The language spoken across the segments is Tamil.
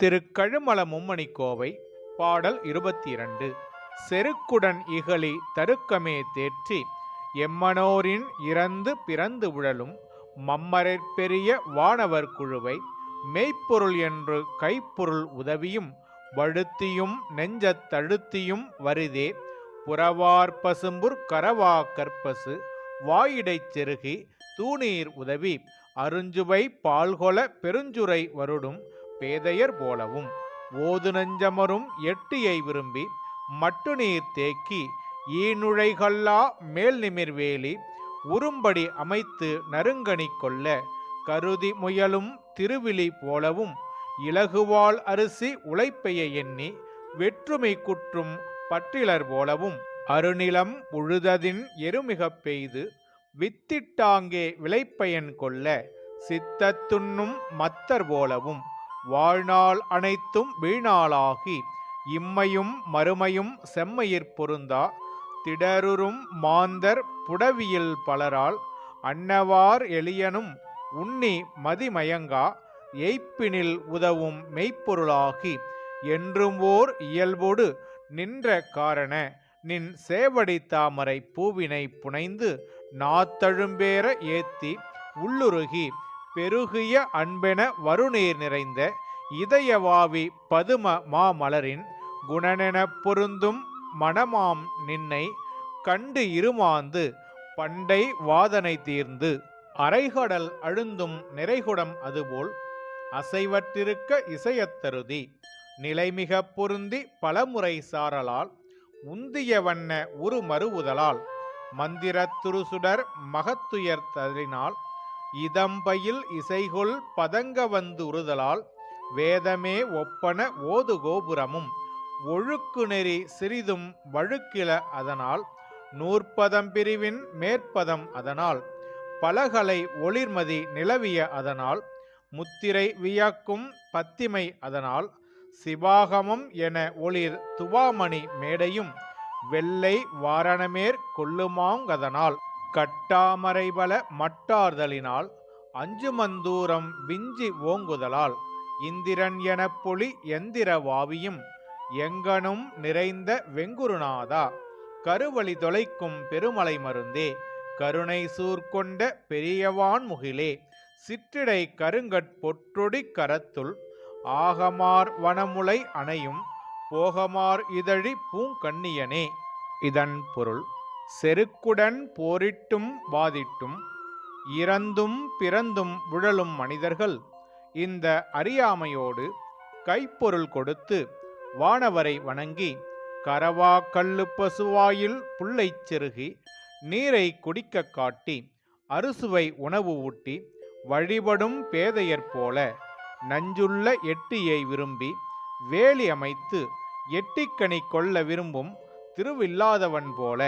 திருக்கழுமல மும்மணி கோவை பாடல் இருபத்தி இரண்டு செருக்குடன் இகழி தருக்கமே தேற்றி எம்மனோரின் இறந்து பிறந்து உழலும் மம்மரற்பெரிய வானவர் குழுவை மெய்ப்பொருள் என்று கைப்பொருள் உதவியும் வழுத்தியும் நெஞ்சத் தழுத்தியும் வருதே. புறவார் பசும்புர் கரவா கற்பசு வாயிடைச் செருகி தூணீர் உதவி அருஞ்சுவை பால்கொல பெருஞ்சுரை வருடும் பேதையர் போலவும் ஓது நெஞ்சமரும் எட்டியை விரும்பி மட்டு நீர் தேக்கி ஈனுழைகல்லா மேல் நிமிர்வேலி உரும்படி அமைத்து நறுங்கணி கொள்ள கருதி முயலும் திருவிழி போலவும் இலகுவால் அரிசி உழைப்பைய எண்ணி வெற்றுமை குற்றும் பற்றிலர் போலவும் அருநிலம் உழுததின் எருமிகப் பெய்து வித்திட்டாங்கே விளைப்பயன் கொள்ள சித்தத்துண்ணும் மத்தர் போலவும் வாழ்நாள் அனைத்தும் வீணாளாகி இம்மையும் மறுமையும் செம்மையிற் பொருந்தா திடருறும் மாந்தர் புடவியில் பலரால் அன்னவார் எளியனும் உண்ணி மதிமயங்கா எய்ப்பினில் உதவும் மெய்ப்பொருளாகி என்றும் ஓர் இயல்போடு நின்ற காரண நின் சேவடி தாமரை பூவினை புனைந்து நாத்தழும்பேற ஏத்தி உள்ளுருகி பெருகிய அன்பென வருநீர் நிறைந்த இதயவாவி பதும மாமலரின் குணனெனப் பொருந்தும் மணமாம் நின்னை கண்டு இருமாந்து பண்டை வாதனை தீர்ந்து அரைகடல் அழுந்தும் நிறைகுடம் அதுபோல் அசைவற்றிருக்க இசையத்தருதி நிலைமிக பொருந்தி பலமுறை சாரலால் உந்திய வண்ண உரு மறுவுதலால் மந்திரத்துருசுடர் மகத்துயர் தரினால் இதம்பயில் இசைகொள் பதங்க வந்து உறுதலால் வேதமே ஒப்பன ஓது கோபுரமும் ஒழுக்கு நெறி சிறிதும் வழுக்கில அதனால் நூற்பதம் பிரிவின் மேற்பதம் அதனால் பலகலை ஒளிர்மதி நிலவிய அதனால் முத்திரை வியாக்கும் பத்திமை அதனால் சிவாகமம் என ஒளிர் துவாமணி மேடையும் வெள்ளை வாரணமேற் கொள்ளுமாங்கதனால். கட்டாமரைபல மட்டார்தலினால் அஞ்சுமந்தூரம் விஞ்சி ஓங்குதலால் இந்திரன் எனப் பொலி எந்திர வாவியும் எங்கனும் நிறைந்த வெங்குருநாதா. கருவழி தொலைக்கும் பெருமலை மருந்தே கருணை சூர்கொண்ட பெரியவான் முகிலே சிற்றிடை கருங்கட் பொற்றொடி கரத்துள் ஆகமார் வனமுலை அணையும் போகமார் இதழி பூங்கண்ணியனே. இதன் பொருள் செருக்குடன் போரிட்டும் வாதிட்டும் இறந்தும் பிறந்தும் உழலும் மனிதர்கள் இந்த அறியாமையோடு கைப்பொருள் கொடுத்து வானவரை வணங்கி கரவா கல்லு பசுவாயில் புல்லைச் செருகி நீரை குடிக்க காட்டி அறுசுவை உணவு ஊட்டி வழிபடும் பேதையர் போல நஞ்சுள்ள எட்டியை விரும்பி வேலி அமைத்து எட்டிக்கனி கொள்ள விரும்பும் திருவில்லாதவன் போல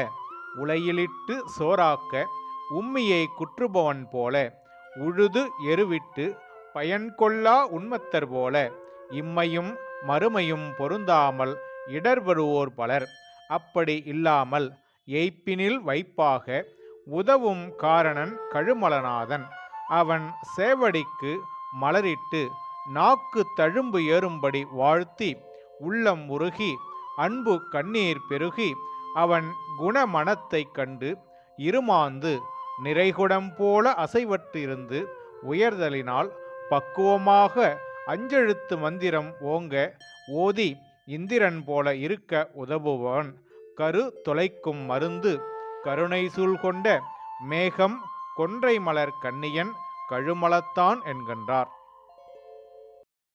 உலையிலிட்டு சோறாக்க உம்மியை குற்றுபவன் போல உழுது எருவிட்டு பயன்கொள்ளா உண்மத்தர் போல இம்மையும் மறுமையும் பொருந்தாமல் இடர்வருவோர் பலர். அப்படி இல்லாமல் எய்ப்பினில் வைப்பாக உதவும் காரணன் கழுமலநாதன் அவன் சேவடிக்கு மலரிட்டு நாக்கு தழும்பு ஏறும்படி வாழ்த்தி உள்ளம் உருகி அன்பு கண்ணீர் பெருகி அவன் குணமனத்தைக் கண்டு இருமாந்து நிறைகுடம் போல அசைவற்றிருந்து உயர்தலினால் பக்குவமாக அஞ்செழுத்து மந்திரம் ஓங்க ஓதி இந்திரன் போல இருக்க உதவுபவன் கரு தொலைக்கும் மருந்து கருணை சூழ் கொண்ட மேகம் கொன்றை மலர் கண்ணியன் கழுமலத்தான் என்கின்றார்.